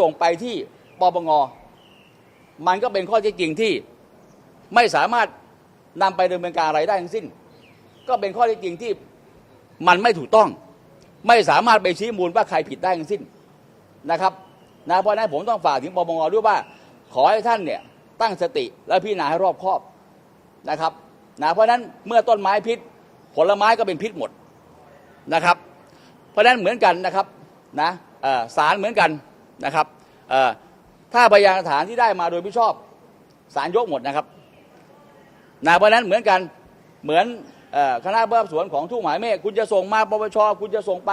ส่งไปที่ปปงมันก็เป็นข้อเท็จจริงที่ไม่สามารถนำไปดำเนินการอะไรได้ทั้งสิ้น ก็เป็นข้อเท็จจริงที่มันไม่ถูกต้อง ไม่สามารถไปชี้มูลว่าใครผิดได้ทั้งสิ้นนะครับนะเพราะนั้นผมต้องฝากถึงปปงด้วยว่า ขอให้ท่านเนี่ยตั้งสติและพิจารณาให้รอบคอบนะครับนะเพราะนั้นเมื่อต้นไม้พิษ ผลไม้ก็เป็นพิษหมดนะครับ เพราะนั้นเหมือนกันนะครับนะสารเหมือนกัน นะครับถ้าพยานหลักฐานที่ได้มาโดยไม่ชอบสารยกหมดนะครับนะเพราะนั้นเหมือนกันเหมือนคณะผู้สอบสวนของทุกหมายเมฆคุณจะส่งมาปปชคุณจะส่งไป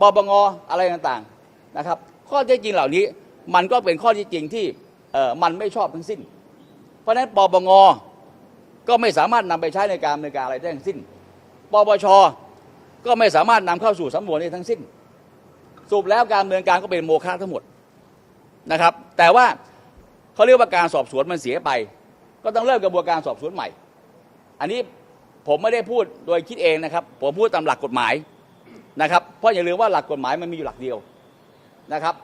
ปปงอะไรต่างๆนะครับ ข้อเท็จจริงเหล่านี้มันก็เป็นข้อเท็จจริงที่มันไม่ชอบทั้งสิ้น เพราะฉะนั้นปปงก็ไม่สามารถนำไปใช้ในการดำเนินการอะไรได้ทั้งสิ้นปปชก็ไม่สามารถนำเข้าสู่สำนวนได้ทั้งสิ้น สรุปแล้วการดำเนินการก็เป็นโมฆะทั้งหมดนะครับ แต่ว่าเขาเรียกว่าการสอบสวนมันเสียไป ก็ต้องเริ่มกระบวนการสอบสวนใหม่ อันนี้ผมไม่ได้พูดโดยคิดเองนะครับ ผมพูดตามหลักกฎหมายนะครับ เพราะอย่าลืมว่าหลักกฎหมายมันมีอยู่หลักเดียวนะครับ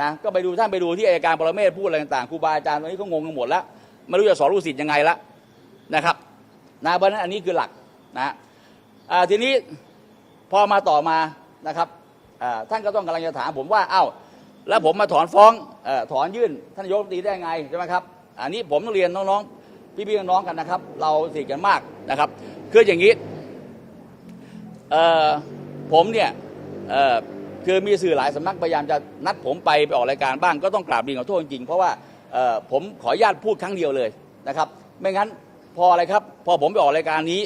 นะก็ไปดูท่านไปดูที่อัยการปรเมศพูดอะไรต่างๆครูบาอาจารย์ตอนนี้ก็งงกันหมดแล้วไม่รู้จะสอนลูกศิษย์ยังไงละนะครับนะเพราะนั้นอันนี้คือหลักนะทีนี้พอมาต่อมานะครับ ท่านก็ต้องกำลังจะถามผมว่าเอ้าแล้วผมมาถอนฟ้องอถอนยื่นท่านนายกรัฐมนตรีได้ไงใช่ไหมครับ อันนี้ผมต้องเรียนน้องๆ พี่ๆน้องๆกันนะครับ เราสิกันมากนะครับ คืออย่างนี้ผมเนี่ยคือมีสื่อหลายสำนักพยายามจะนัดผมไปไปออกรายการบ้างก็ต้องกราบเรียนขอโทษจริงๆเพราะว่าผมขออนุญาตพูดครั้งเดียวเลยนะครับ ไม่งั้นพออะไรครับ พอผมไปออกรายการนี้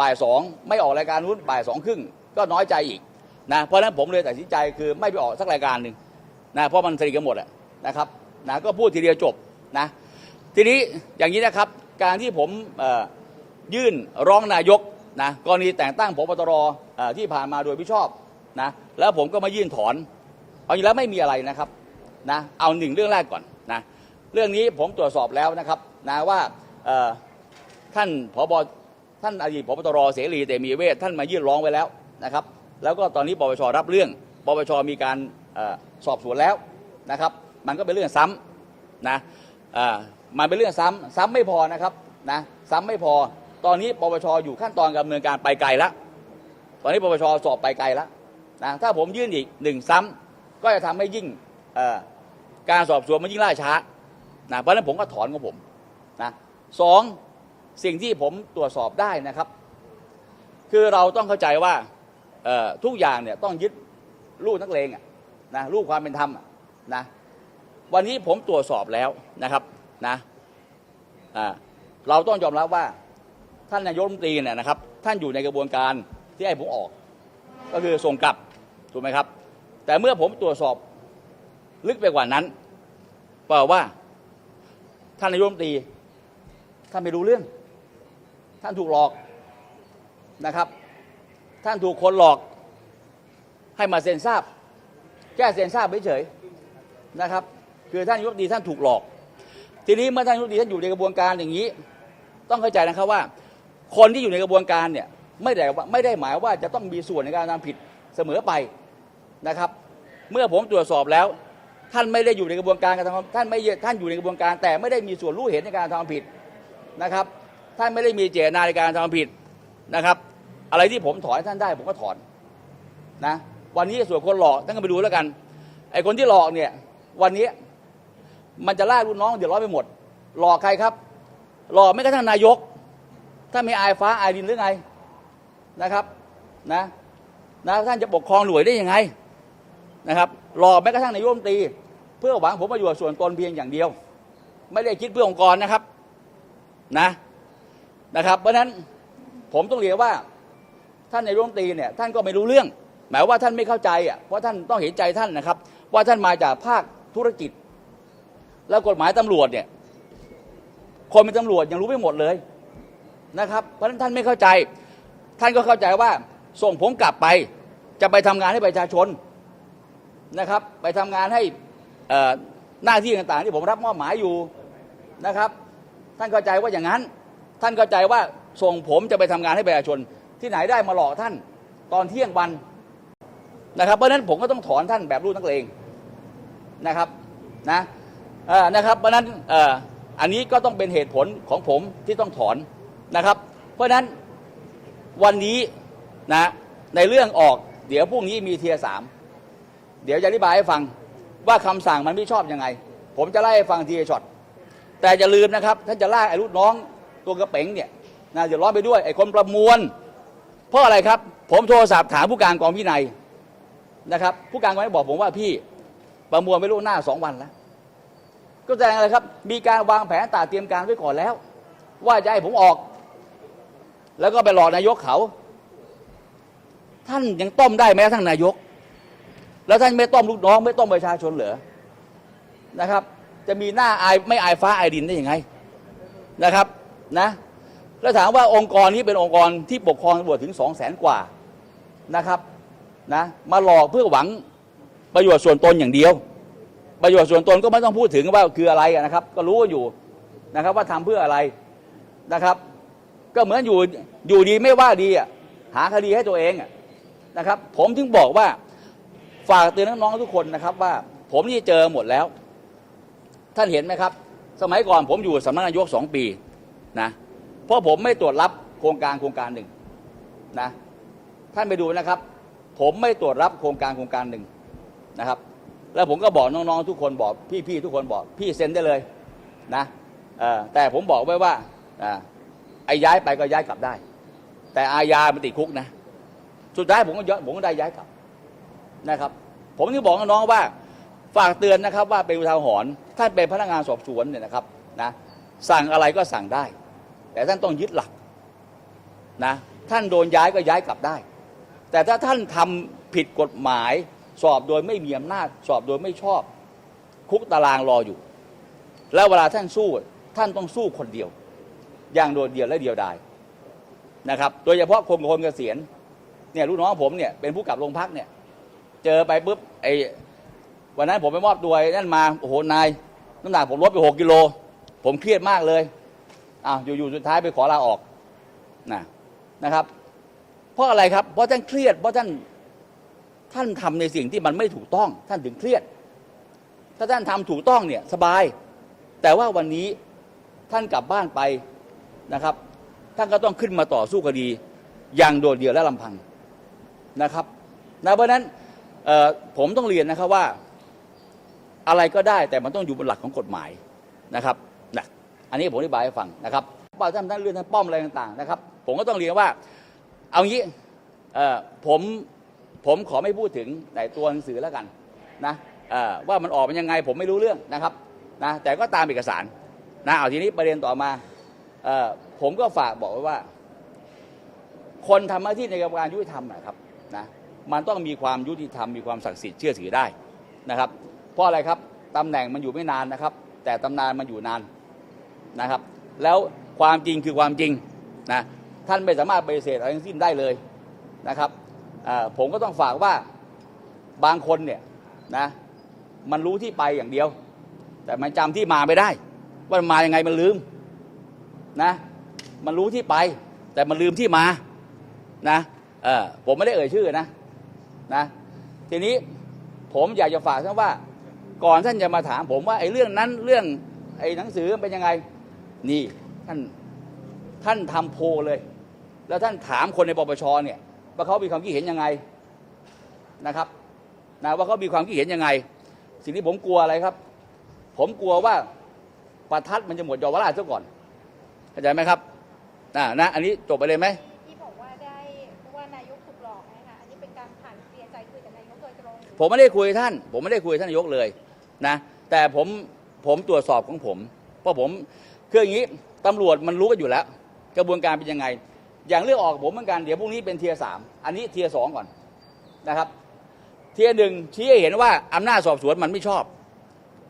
บ่ายสองไม่ออกรายการนู้นบ่ายสองครึ่งก็น้อยใจอีก นะเพราะฉะนั้นผมเลยตัดสินใจคือไม่ไปออกสักรายการหนึ่งนะเพราะมันสนิทกันหมดอะนะครับนะก็พูดทีเดียวจบนะทีนี้อย่างนี้นะครับการที่ผมยื่นร้องนายกนะกรณีแต่งตั้งพบตรที่ผ่านมาโดยไม่ชอบนะแล้วผมก็มายื่นถอน เอาอย่างแล้วไม่มีอะไรนะครับนะเอาหนึ่งเรื่องแรกก่อนนะเรื่องนี้ผมตรวจสอบแล้วนะครับนะว่าท่านผบท่านอดีตพบตรเสรีเตมีเวทท่านมายื่นร้องไว้แล้วนะครับ แล้วก็ตอนนี้ปปชรับเรื่องปปชมีการอสอบสวนแล้วนะครับ มันก็เป็นเรื่องซ้ำนะมันเป็นเรื่องซ้ำซ้ำไม่พอนะครับนะซ้ำไม่พอ ตอนนี้ปปชอยู่ขั้นตอนการดำเนินการไปไกลแล้วตอนนี้ปปชสอบไปไกลแล้วนะถ้าผมยื่นอีกหนึ่งซ้ำก็จะทำให้ยิ่งการสอบสวนมันยิ่งล่าช้านะเพราะฉะนั้นผมก็ถอนของผมนะสองสิ่งที่ผมตรวจสอบได้นะครับ คือเราต้องเข้าใจว่า ทุกอย่างเนี่ยต้องยึดลูกนักเลงอะนะลูกความเป็นธรรมนะวันนี้ผมตรวจสอบแล้วนะครับนะเราต้องยอมรับว่าท่านนายกรัฐมนตรีเนี่ยนะครับ ท่านอยู่ในกระบวนการที่ให้ผมออก ก็คือส่งกลับถูกไหมครับ แต่เมื่อผมตรวจสอบลึกไปกว่านั้นเปล่าว่าท่านนายกรัฐมนตรีท่านไม่รู้เรื่อง ท่านถูกหลอกนะครับ ท่านถูกคนหลอกให้มาเซ็นทราบ แค่เซ็นทราบเฉยๆนะครับ คือท่านยกรัฐมนตรีท่านถูกหลอก ทีนี้เมื่อท่านยกรัฐมนตรีท่านอยู่ในกระบวนการอย่างนี้ ต้องเข้าใจนะครับว่า คนที่อยู่ในกระบวนการเนี่ยไม่ได้ไม่ได้หมายว่าจะต้องมีส่วนในการทำผิดเสมอไปนะครับ เมื่อผมตรวจสอบแล้ว ท่านไม่ได้อยู่ในกระบวนการการทำท่านไม่ท่านอยู่ในกระบวนการ แต่ไม่ได้มีส่วนรู้เห็นในการทำผิดนะครับ ท่านไม่ได้มีเจตนาในการทำผิดนะครับ อะไรที่ผมถอนให้ท่านได้ผมก็ถอนนะ วันนี้ส่วนคนหลอกท่านก็ไปดูแล้วกัน ไอ้คนที่หลอกเนี่ย วันนี้มันจะลากลูกน้องเดือดร้อนไปหมด หลอกใครครับ หลอกไม่กระทั่งนายก ถ้าไม่อายฟ้าอายดินหรือไงนะครับนะนะท่านจะปกครองหน่วยได้ยังไงนะครับหลอกแม้กระทั่งนายกรัฐมนตรี เพื่อหวังผลประโยชน์ส่วนตนเพียงอย่างเดียว ไม่ได้คิดเพื่อองค์กรนะครับนะนะครับ เพราะฉะนั้นผมต้องเรียนว่า ท่านในายรัฐมนตรีเนี่ยท่านก็ไม่รู้เรื่อง หมายว่าท่านไม่เข้าใจอะเพราะท่านต้องเห็นใจท่านนะครับ ว่าท่านมาจากภาคธุรกิจ แล้วกฎหมายตำรวจเนี่ยคนเป็นตำรวจยังรู้ไม่หมดเลยนะครับ เพราะฉะนั้นท่านไม่เข้าใจ ท่านก็เข้าใจว่าส่งผมกลับไป จะไปทำงานให้ประชาชนนะครับ ไปทำงานให้อ่อหน้าที่ต่างๆที่ผมรับมอบหมายอยู่นะครับ ท่านเข้าใจว่าอย่างนั้น ท่านเข้าใจว่าส่งผมจะไปทำงานให้ประชาชน ที่ไหนได้มาหลอกท่านตอนเที่ยงวันนะครับ เพราะนั้นผมก็ต้องถอนท่านแบบรูปนักเลงนะครับนะเออนะครับ เพราะนั้นเอ่ออันนี้ก็ต้องเป็นเหตุผลของผมที่ต้องถอนนะครับ เพราะนั้นวันนี้นะในเรื่องออกเดี๋ยวพรุ่งนี้มีเทียสามเดี๋ยวจะอธิบายให้ฟังว่าคำสั่งมันไม่ชอบยังไง ผมจะไล่ให้ฟังทีช็อตแต่อย่าลืมนะครับท่านจะลาไอ้ลูกน้องตัวกระเป๋งเนี่ยนะเดี๋ยวร้อนไปด้วยไอ้คนประมวล เพราะอะไรครับ ผมโทรศัพท์ถามผู้การกองพินัยนะครับ ผู้การกองพินัยบอกผมว่าพี่ประมวลไม่รู้หน้าสองวันแล้ว ก็แสดงอะไรครับ มีการวางแผนตาเตรียมการไว้ก่อนแล้ว ว่าจะให้ผมออก แล้วก็ไปหลอกนายกเขา ท่านยังต้มได้ไหมทั้งนายก แล้วท่านไม่ต้มลูกน้อง ไม่ต้มประชาชนเหรอนะครับ จะมีหน้าอายไม่อายฟ้าอายดินได้ยังไงนะครับนะ แล้วถามว่าองค์กรนี้เป็นองค์กรที่ปกครองตำรวจถึงสองแสนกว่านะครับนะมาหลอกเพื่อหวังประโยชน์ส่วนตนอย่างเดียว ประโยชน์ส่วนตนก็ไม่ต้องพูดถึงว่าคืออะไรนะครับ ก็รู้อยู่นะครับว่าทำเพื่ออะไรนะครับ ก็เหมือนอยู่อยู่ดีไม่ว่าดีอะหาคดีให้ตัวเองนะครับ ผมถึงบอกว่าฝากเตือนน้องๆทุกคนนะครับ ว่าผมนี่เจอหมดแล้ว ท่านเห็นไหมครับ สมัยก่อนผมอยู่สำนักนายกสองปีนะ เพราะผมไม่ตรวจรับโครงการโครงการหนึ่งนะท่านไปดูนะครับ ผมไม่ตรวจรับโครงการโครงการหนึ่งนะครับ แล้วผมก็บอกน้องๆทุกคนบอกพี่ๆทุกคนบอกพี่เซ็นได้เลยนะแต่ผมบอกไว้ว่าอไอ้ย้ายไปก็ย้ายกลับได้ แต่อาญามันติดคุกนะสุดท้ายผมก็ย้อนผมก็ได้ย้ายกลับนะครับ ผมถึงบอกน้องๆว่าฝากเตือนนะครับว่าเป็นอุทาหรณ์ท่านเป็นพนักงานสอบสวนเนี่ยนะครับนะสั่งอะไรก็สั่งได้ แต่ท่านต้องยึดหลักนะท่านโดนย้ายก็ย้ายกลับได้ แต่ถ้าท่านทำผิดกฎหมายสอบโดยไม่มีอำนาจ สอบโดยไม่ชอบ คุกตารางรออยู่ แล้วเวลาท่านสู้ท่านต้องสู้คนเดียว อย่างโดดเดี่ยวและเดียวดายนะครับ โดยเฉพาะคนคนเกษียณเนี่ยลูกน้องผมเนี่ยเป็นผู้กลับโรงพักเนี่ย เจอไปปุ๊บไอ้วันนั้นผมไปมอบตัวนั่นมาโอ้โหนายน้ำหนักผมลดไปหกกิโล ผมเครียดมากเลย อ้าวอยู่ๆสุดท้ายไปขอลาออกนะนะครับ เพราะอะไรครับ เพราะท่านเครียด เพราะท่านท่านทำในสิ่งที่มันไม่ถูกต้อง ท่านถึงเครียด ถ้าท่านทำถูกต้องเนี่ยสบาย แต่ว่าวันนี้ท่านกลับบ้านไปนะครับ ท่านก็ต้องขึ้นมาต่อสู้คดี อย่างโดดเดี่ยวและลำพังนะครับนะเพราะนั้นผมต้องเรียนนะครับว่าอะไรก็ได้แต่มันต้องอยู่บนหลักของกฎหมายนะครับ อันนี้ผมอธิบายให้ฟังนะครับว่าท่านท่านเรื่องท่านป้อมอะไรต่างๆนะครับ ผมก็ต้องเรียนว่า เอางี้เอ่อผมผมขอไม่พูดถึงในตัวหนังสือแล้วกันนะเอ่อว่ามันออกเป็นยังไงผมไม่รู้เรื่องนะครับนะแต่ก็ตามเอกสารนะเอาทีนี้ประเด็นต่อมาเอ่อผมก็ฝากบอกไว้ว่า คนทำหน้าที่ในกระบวนการยุติธรรมนะครับนะมันต้องมีความยุติธรรมมีความศักดิ์สิทธิ์เชื่อถือได้นะครับ เพราะอะไรครับตำแหน่งมันอยู่ไม่นานนะครับ แต่ตำนานมันอยู่นาน นะครับ แล้วความจริงคือความจริงนะท่านไม่สามารถปฏิเสธอะไรทั้งสิ้นได้เลยนะครับผมก็ต้องฝากว่าบางคนเนี่ยนะมันรู้ที่ไปอย่างเดียว แต่มันจำที่มาไม่ได้ ว่ามายังไงมันลืมนะมันรู้ที่ไป แต่มันลืมที่มานะเออผมไม่ได้เอ่ยชื่อนะนะทีนี้ผมอยากจะฝากท่านว่า ก่อนท่านจะมาถามผมว่าไอ้เรื่องนั้นเรื่องไอ้หนังสือเป็นยังไง นี่ท่านท่านทำโพลเลย แล้วท่านถามคนในปปชเนี่ยว่าเขามีความคิดเห็นยังไงนะครับนะว่าเขามีความคิดเห็นยังไง สิ่งที่ผมกลัวอะไรครับ ผมกลัวว่าประทัดมันจะหมดเยาวราชซะก่อนเข้าใจไหมครับนะนะอันนี้จบไปเลยไหมที่บอกว่าได้ว่านายกถูกหลอกนะคะอันนี้เป็นการผ่านเคลียร์ใจคุยกับนายกโดยตรงหรือผมไม่ได้คุยกับท่าน ผมไม่ได้คุยกับท่านนายกเลยนะแต่ผมผมตรวจสอบของผมเพราะผม คืออย่างนี้ตำรวจมันรู้กันอยู่แล้ว กระบวนการเป็นยังไง อย่างเรื่องออกผมเหมือนกัน เดี๋ยวพรุ่งนี้เป็นเทียสามอันนี้เทียสองก่อนนะครับ เทียหนึ่งชี้ให้เห็นว่าอำนาจสอบสวนมันไม่ชอบ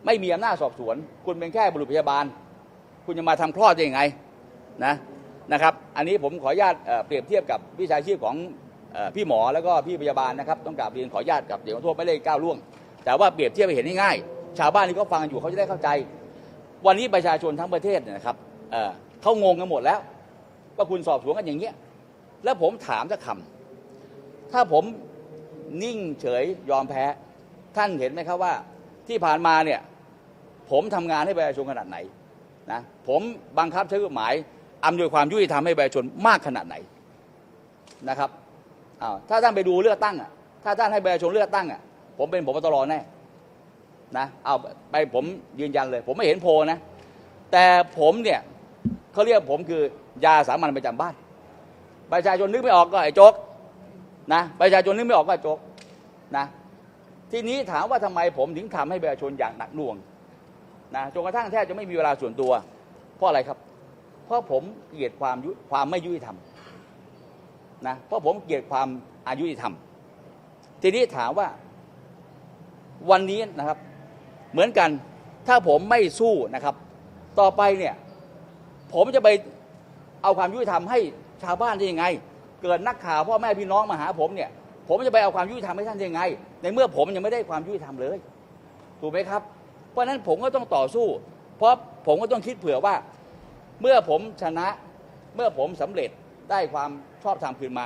ไม่มีอำนาจสอบสวน คุณเป็นแค่บุรุษพยาบาล คุณจะมาทำคลอดได้ยังไงนะนะครับ อันนี้ผมขออนุญาตเปรียบเทียบกับวิชาชีพของอพี่หมอแล้วก็พี่พยาบาลนะครับ ต้องกราบเรียนขออนุญาตกับเดี๋ยวขอโทษไม่ได้ก้าวล่วง แต่ว่าเปรียบเทียบไปเห็นง่ายๆชาวบ้านที่เขาฟังอยู่เขาจะได้เข้าใจ วันนี้ประชาชนทั้งประเทศเนี่ยนะครับเเขางงกันหมดแล้ว ว่าคุณสอบสวนกันอย่างเงี้ยแล้วผมถามสักคำถ้าผมนิ่งเฉยยอมแพ้ ท่านเห็นไหมครับว่า ที่ผ่านมาเนี่ยผมทำงานให้ประชาชนขนาดไหนนะผมบังคับใช้กฎหมายอำนวยความยุติธรรมให้ประชาชนมากขนาดไหนนะครับอ้าวถ้าท่านไปดูเลือกตั้งอะถ้าท่านให้ประชาชนเลือกตั้งอะผมเป็นผบตรแน่ นะเอาไปผมยืนยันเลย ผมไม่เห็นโพนะ แต่ผมเนี่ยเขาเรียกผมคือยาสามัญประจำบ้าน ประชาชนนึกไม่ออกก็ไอ้โจ๊กนะประชาชนนึกไม่ออกก็ไอ้โจ๊กนะทีนี้ถามว่าทำไมผมถึงทำให้ประชาชนอย่างหนักหน่วงนะจนกระทั่งแทบจะไม่มีเวลาส่วนตัว เพราะอะไรครับ เพราะผมเกลียดความยุความไม่ยุติธรรมนะเพราะผมเกลียดความอายุติธรรม ทีนี้ถามว่าวันนี้นะครับ เหมือนกันถ้าผมไม่สู้นะครับ ต่อไปเนี่ยผมจะไปเอาความยุติธรรมให้ชาวบ้านได้ยังไง เกิดนักข่าวพ่อแม่พี่น้องมาหาผมเนี่ย ผมจะไปเอาความยุติธรรมให้ท่านได้ยังไง ในเมื่อผมยังไม่ได้ความยุติธรรมเลยถูกไหมครับ เพราะฉะนั้นผมก็ต้องต่อสู้ เพราะผมก็ต้องคิดเผื่อว่า เมื่อผมชนะเมื่อผมสำเร็จได้ความชอบธรรมคืนมา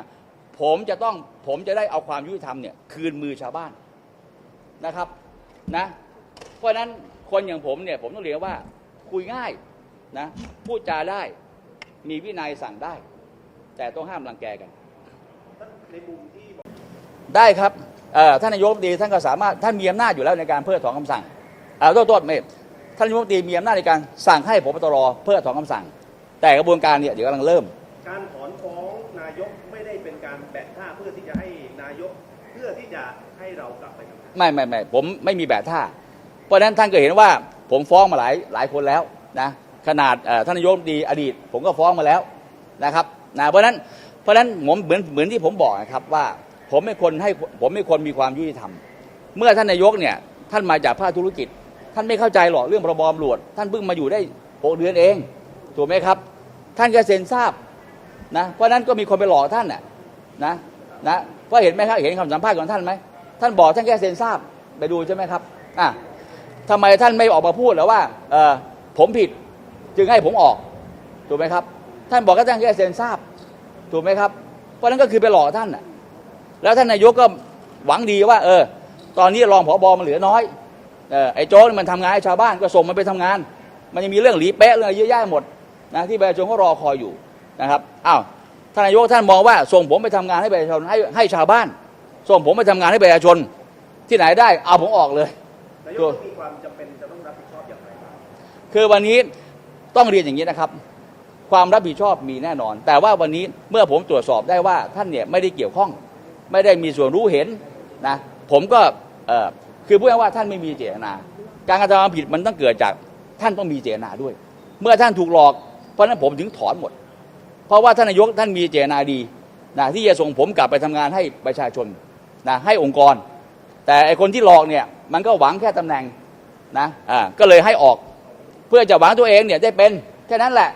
ผมจะต้องผมจะได้เอาความยุติธรรมเนี่ยคืนมือชาวบ้านนะครับนะ เพราะฉะนั้นคนอย่างผมเนี่ยผมต้องเรียนว่าคุยง่ายนะพูดจาได้มีวินัยสั่งได้ แต่ต้องห้ามรังแกกันในมุมที่บอกได้ครับเอ่อท่านนายกรัฐมนตรีท่านก็สามารถท่านมีอำนาจอยู่แล้วในการเพิกถอนคำสั่งเอ่อโทษโทษไม่ท่านนายกรัฐมนตรีมีอำนาจในการสั่งให้พบตรเพิกถอนคำสั่ง แต่กระบวนการเนี่ยเดี๋ยวกำลังเริ่ม การถอนฟ้องนายกไม่ได้เป็นการแบะท่าเพื่อที่จะให้นายกเพื่อที่จะให้เรากลับไปทำงานไม่ไม่ไม่ผมไม่มีแบบท่าเพ ราะฉะนั้นท่านก็เห็นว่าผมฟ้องมาหลายหลายคนแล้วนะขนาดท่านนายกรัฐมนตรีอดีต ผมก็ฟ้องมาแล้วนะครับนะเพราะนั้นเพราะนั้นผมเหมือนเหมือนที่ผมบอกนะครับว่าผมเป็นคนให้ผมเป็นคนมีความยุติธรรม เมื่อท่านนายกเนี่ยท่านมาจากภาคธุรกิจ ท่านไม่เข้าใจหรอกเรื่องพรบตำรวจท่านเพิ่งมาอยู่ได้หกเดือนเองถูกไหมครับ ท่านก็เซ็นทราบนะเพราะฉะนั้นก็มีคนไปหลอกท่านน่ะนะนะเพราะเห็นไหมครับเห็นคำสัมภาษณ์ของท่านไหมท่านบอกท่านแค่เซ็นทราบไปดูใช่ไหมครับอะ ทำไมท่านไม่ออกมาพูดหรอว่าเออผมผิดจึงให้ผมออกถูกไหมครับ ท่านบอกก็ท่านแค่เซ็นทราบถูกไหมครับ เพราะนั้นก็คือไปหลอกท่านน่ะแล้วท่านนายกก็หวังดีว่า เออ ตอนนี้รองผบมันเหลือน้อยเออไอ้โจ้นี่มันทำงานให้ชาวบ้านก็ส่งมันไปทำงาน มันยังมีเรื่องหลีเป๊ะเรื่องอะไรเยอะแยะหมดนะที่ประชาชนก็รอคอยอยู่นะครับอ้าวท่านนายกท่านมองว่าส่งผมไปทำงานให้ประชาชนให้ให้ชาวบ้าน ส่งผมไปทำงานให้ประชาชนที่ไหนได้เอาผมออกเลย ต้องมีความจำเป็นจะต้องรับผิดชอบอย่างไรบ้างคือวันนี้ต้องเรียนอย่างนี้นะครับ ความรับผิดชอบมีแน่นอน แต่ว่าวันนี้เมื่อผมตรวจสอบได้ว่าท่านเนี่ยไม่ได้เกี่ยวข้อง ไม่ได้มีส่วนรู้เห็นนะผมก็เอ่อคือพูดง่ายๆว่าท่านไม่มีเจตนา การกระทำความผิดมันต้องเกิดจากท่านต้องมีเจตนาด้วย เมื่อท่านถูกหลอกเพราะฉะนั้นผมถึงถอนหมด เพราะว่าท่านนายกท่านมีเจตนาดีนะที่จะส่งผมกลับไปทำงานให้ประชาชนนะให้องค์กร แต่ไอคนที่หลอกเนี่ยมันก็หวังแค่ตำแหน่งนะอ่าก็เลยให้ออก เพื่อจะหวังตัวเองเนี่ยได้เป็นแค่นั้นแหละ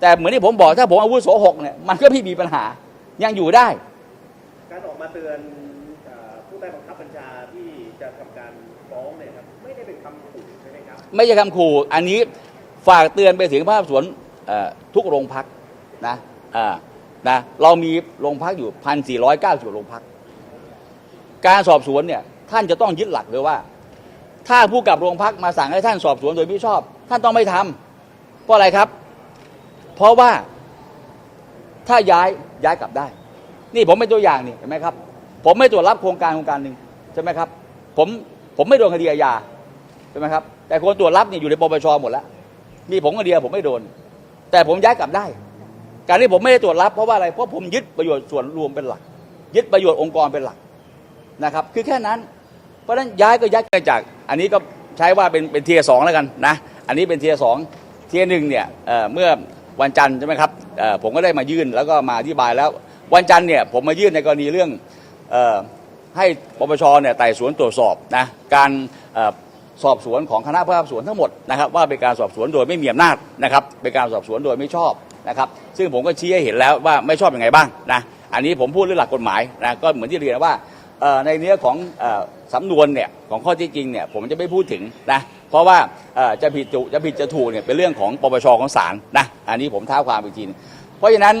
แต่เหมือนที่ผมบอกถ้าผมอาวุโสหกเนี่ยมันก็ไม่มีปัญหายังอยู่ได้ การออกมาเตือนเอ่อผู้ใต้บังคับบัญชาที่จะทำการฟ้องเนี่ยครับไม่ได้เป็นคำขู่ใช่ไหมครับไม่ใช่คำขู่อันนี้ฝากเตือนไปถึงภาคสวนเอ่อทุกโรงพักนะอ่านะเรามีโรงพักอยู่พันสี่ร้อยเก้าสิบโรงพัก การสอบสวนเนี่ยท่านจะต้องยึดหลักเลยว่า ถ้าผู้กับโรงพักมาสั่งให้ท่านสอบสวนโดยไม่ชอบ ท่านต้องไม่ทำเพราะอะไรครับ เพราะว่าถ้าย้ายย้ายกลับได้ นี่ผมเป็นตัวอย่างนี่เห็นไหมครับ ผมไม่ตรวจรับโครงการโครงการหนึ่งใช่ไหมครับ ผมผมไม่โดนคดีอาญาใช่ไหมครับ แต่คนตรวจรับเนี่ยอยู่ในปปชหมดแล้ว มีผมคนเดียวผมไม่โดน แต่ผมย้ายกลับได้ การที่ผมไม่ได้ตรวจรับเพราะว่าอะไรเพราะผมยึดประโยชน์ส่วนรวมเป็นหลัก ยึดประโยชน์องค์กรเป็นหลัก นะครับคือแค่นั้น เพราะฉะนั้นย้ายก็ย้ายกันจาก อันนี้ก็ใช้ว่าเป็นเป็นเทียสองแล้วกันนะอันนี้เป็นเทียสองเทียหนึ่งเนี่ยเเมื่อวันจันทร์ใช่ไหมครับผมก็ได้มายื่นแล้วก็มาอธิบายแล้ววันจันทร์เนี่ยผมมายื่นในกรณีเรื่องออให้ปปชเนี่ยไต่สวนตรวจสอบนะการอสอบสวนของคณะผู้สอบสวนทั้งหมดนะครับว่าเป็นการสอบสวนโดยไม่มีอำนาจนะครับเป็นการสอบสวนโดยไม่ชอบนะครับซึ่งผมก็ชี้ให้เห็นแล้วว่าไม่ชอบยังไงบ้างนะอันนี้ผมพูดเรื่องหลักกฎหมายนะก็เหมือนที่เรียนว่า ในเนื้อของอสำนวนเนี่ยของข้อที่จริงเนี่ยผมจะไม่พูดถึงนะเพราะว่าจะผิดจะผิดจะถูกเนี่ยเป็นเรื่องของปปชของศาลนะอันนี้ผมท้าความอีกทีหนึงเพราะฉะนั้น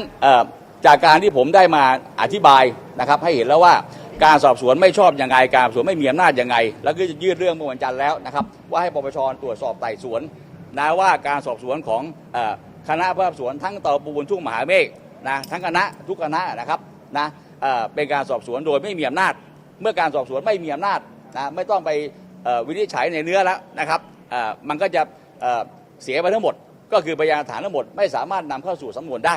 จากการที่ผมได้มาอธิบายนะครับให้เห็นแล้วว่าการสอบสวนไม่ชอบยังไงการสอบสวนไม่มีอำนาจยังไง แล้วก็จะยื่นเรื่องเมื่อวันจันทร์แล้วนะครับว่าให้ปปชตรวจสอบไต่สวนนะว่าการสอบสวนของคณะผู้สอบสวนทั้งต่อปูนทุ่งมหาเมฆนะทั้งคณะทุกคณะนะครับนะเป็นการสอบสวนโดยไม่มีอำนาจ เมื่อการสอบสวนไม่มีอำนาจนะไม่ต้องไปวินิจฉัยในเนื้อแล้วนะครับมันก็จะเสียไปทั้งหมด ก็คือพยานฐานทั้งหมดไม่สามารถนำเข้าสู่สำนวนได้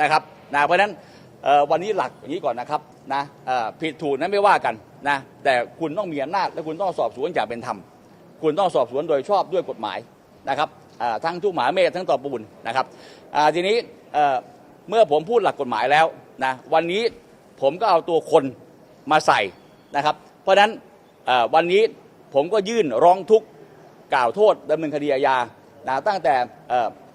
นะครับนะเพราะฉะนั้นวันนี้หลักอย่างนี้ก่อนนะครับนะผิดถูกนั้นไม่ว่ากันนะแต่คุณต้องมีอำนาจและคุณต้องสอบสวนอย่างเป็นธรรมคุณต้องสอบสวนโดยชอบด้วยกฎหมายนะครับทั้งทุกหมาเมฆทั้งต่อปูนนะครับทีนี้เมื่อผมพูดหลักกฎหมายแล้วนะวันนี้ผมก็เอาตัวคนมาใส่ นะครับ เพราะฉะนั้นวันนี้ผมก็ยื่นร้องทุกข์กล่าวโทษดำเนินคดีอาญานะตั้งแต่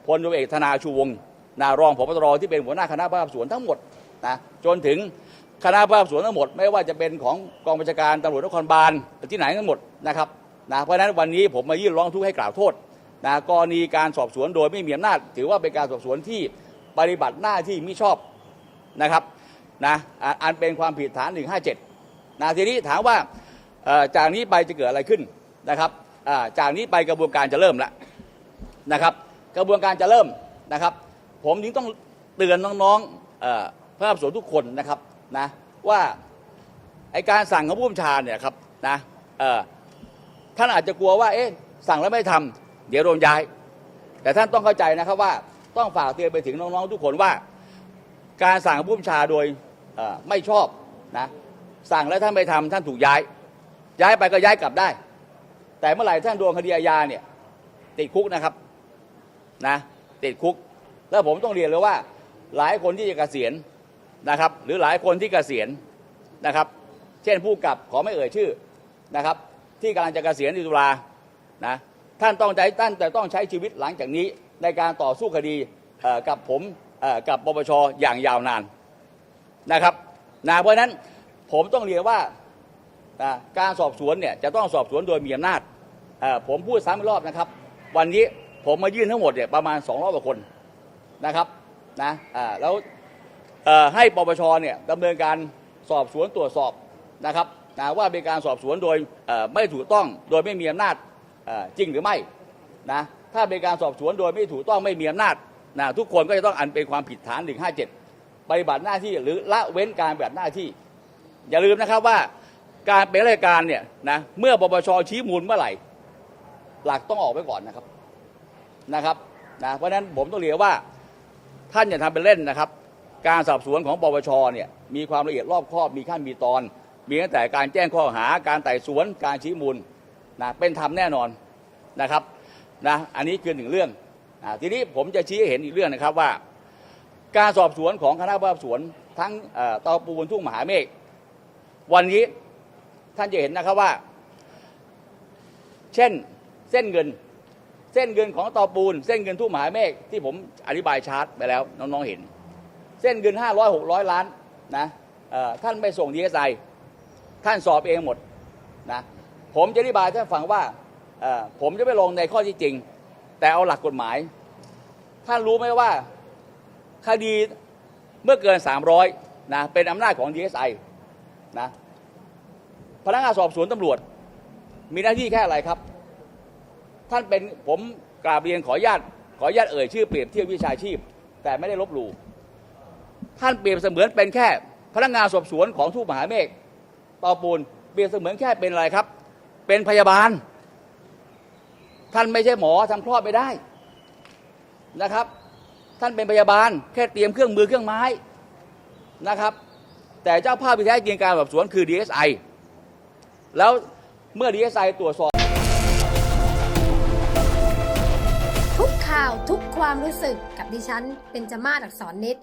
พลตำรวจเอกธนาชูวงศ์นะรองผบตรที่เป็นหัวหน้าคณะผู้สวนทั้งหมดนะจนถึงคณะผู้สวนทั้งหมด ไม่ว่าจะเป็นของกองบัญชาการตำรวจนครบาลที่ไหนทั้งหมดนะครับนะเพราะฉะนั้นวันนี้ผมมายื่นร้องทุกข์ให้กล่าวโทษนะกรณีการสอบสวนโดยไม่มีอำนาจ ถือว่าเป็นการสอบสวนที่ปฏิบัติหน้าที่มิชอบนะครับนะอันเป็นความผิดฐาน 157 นะทีนี้ถามว่าจากนี้ไปจะเกิดอะไรขึ้นนะครับจากนี้ไปกระบวนการจะเริ่มแล้วนะครับ กระบวนการจะเริ่มนะครับ ผมจึงต้องเตือนน้องๆเอ่อพระสวนทุกคนนะครับนะว่าไอการสั่งของผู้บัญชาเนี่ยครับนะท่านอาจจะกลัวว่าเอ๊ะสั่งแล้วไม่ทำเดี๋ยวโดนย้าย แต่ท่านต้องเข้าใจนะครับว่าต้องฝากเตือนไปถึงน้องๆทุกคนว่า การสั่งของผู้บัญชาโดยไม่ชอบนะ สั่งแล้วท่านไม่ทำท่านถูกย้าย ย้ายไปก็ย้ายกลับได้ แต่เมื่อไหร่ท่านโดนคดีอาญาเนี่ย ติดคุกนะครับนะติดคุก แล้วผมต้องเรียนเลยว่า หลายคนที่จะเกษียณนะครับ หรือหลายคนที่เกษียณนะครับ เช่นผู้กับขอไม่เอ่ยชื่อนะครับ ที่กำลังจะเกษียณในตุลานะท่านต้องใจท่านแต่ต้องใช้ชีวิตหลังจากนี้ในการต่อสู้คดีกับผมกับปปชอย่างยาวนานนะครับนะเพราะฉะนั้น ผมต้องเรียนว่าการสอบสวนเนี่ยจะต้องสอบสวนโดยมีอำนาจผมพูดซ้ำอีกรอบนะครับ วันนี้ผมมายื่นทั้งหมดเนี่ยประมาณ200กว่าคนนะครับนะแล้วให้ปปชเนี่ยดำเนินการสอบสวนตรวจสอบนะครับนะว่าเป็นการสอบสวนโดยไม่ถูกต้องโดยไม่มีอำนาจจริงหรือไม่นะถ้าเป็นการสอบสวนโดยไม่ถูกต้องไม่มีอำนาจนะทุกคนก็จะต้องอันเป็นความผิดฐาน 157ปฏิบัติหน้าที่หรือละเว้นการปฏิบัติหน้าที่ อย่าลืมนะครับว่าการเป็นราชการเนี่ยนะเมื่อปปชชี้มูลเมื่อไหร่ หลักต้องออกไว้ก่อนนะครับนะครับนะเพราะฉะนั้นผมต้องเรียนว่าท่านอย่าทำเป็นเล่นนะครับ การสอบสวนของปปชเนี่ยมีความละเอียดรอบคอบมีขั้นมีตอน มีตั้งแต่การแจ้งข้อหาการไต่สวนการชี้มูลนะเป็นธรรมแน่นอนนะครับนะอันนี้คือหนึ่งเรื่องนะทีนี้ผมจะชี้ให้เห็นอีกเรื่องนะครับว่า การสอบสวนของคณะสอบสวนทั้งเอ่อตอปูนทุ่งมหาเมฆ วันนี้ท่านจะเห็นนะครับว่า เช่นเส้นเงิน เส้นเงินของตอปูน เส้นเงินทุ่มหาเมฆที่ผมอธิบายชาร์ตไปแล้ว น้องๆเห็น เส้นเงิน 500 600 ล้านนะท่านไม่ส่งดีเอสไอท่านสอบเองหมดนะผมจะอธิบายท่านฟังว่าผมจะไม่ลงในข้อที่จริง แต่เอาหลักกฎหมาย ท่านรู้ไหมว่าคดีเมื่อเกิน 300นะเป็นอำนาจของ DSI นะพนักงานสอบสวนตำรวจ มีหน้าที่แค่อะไรครับ ท่านเป็นผมกราบเรียนขออนุญาตขออนุญาตเอ่ยชื่อเปรียบเทียบวิชาชีพ แต่ไม่ได้ลบหลู่ท่านเปรียบเสมือนเป็นแค่ พนักงานสอบสวนของทูตมหาเมฆต่อปูนเปรียบเสมือนแค่เป็นอะไรครับ เป็นพยาบาล ท่านไม่ใช่หมอทำคลอดไม่ได้นะครับ ท่านเป็นพยาบาลแค่เตรียมเครื่องมือเครื่องไม้นะครับ แต่เจ้าภาพที่แท้จริงการสอบสวนคือ DSI แล้วเมื่อ DSI ตรวจสอบ ทุกข่าวทุกความรู้สึกกับดิฉันเป็นจมาศอักษรนิด